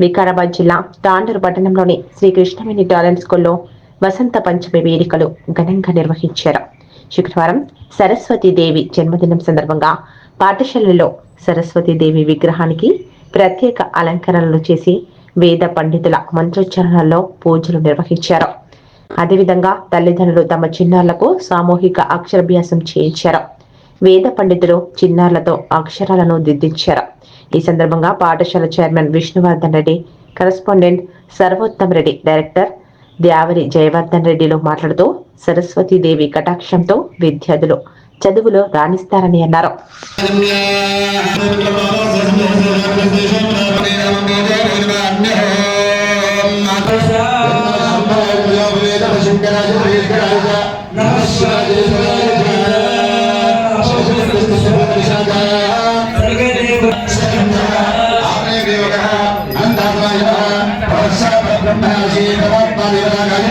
వికారాబాద్ జిల్లా తాండూరు పట్టణంలోని శ్రీకృష్ణవేణి టాలెంట్ స్కూల్లో వసంత పంచమి వేడుకలు ఘనంగా నిర్వహించారు. శుక్రవారం సరస్వతీదేవి జన్మదినం సందర్భంగా పాఠశాలలో సరస్వతీదేవి విగ్రహానికి ప్రత్యేక అలంకరణలు చేసి వేద పండితుల మంత్రోచ్చారణలో పూజలు నిర్వహించారు. అదేవిధంగా తల్లిదండ్రులు తమ చిన్నారులకు సామూహిక అక్షరాభ్యాసం చేయించారు. వేద పండితులు చిన్నారులతో అక్షరాలను దిద్దించారు. ఈ సందర్భంగా పాఠశాల chairman Vishnuvardhan Reddy correspondent Sarvottam Reddy director Dyavari Jayavardhan రెడ్డిలు మాట్లాడుతూ సరస్వతీదేవి కటాక్షంతో విద్యార్థులు చదువులో రాణిస్తారని అన్నారు.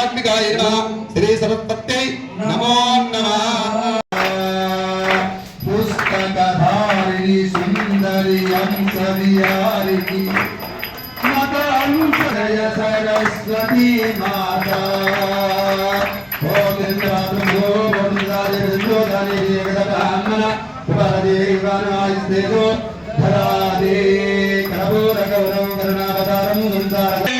పద్మమయాయేన శ్రీ పద్మవక్త్రాయేన నమో నమ. జ్ఞానవజ్రాయేన ప్రవాయేన మహాభద్రాయేన మహాబలాయేన భోగదాయేన భారత్యేన భావాయేన రమణాయేన త్రైమూర్తేన త్రికాలజ్ఞానాయేన తాయేన సౌఖ్యాయేన సురాజులన సుతావాగనన్యేన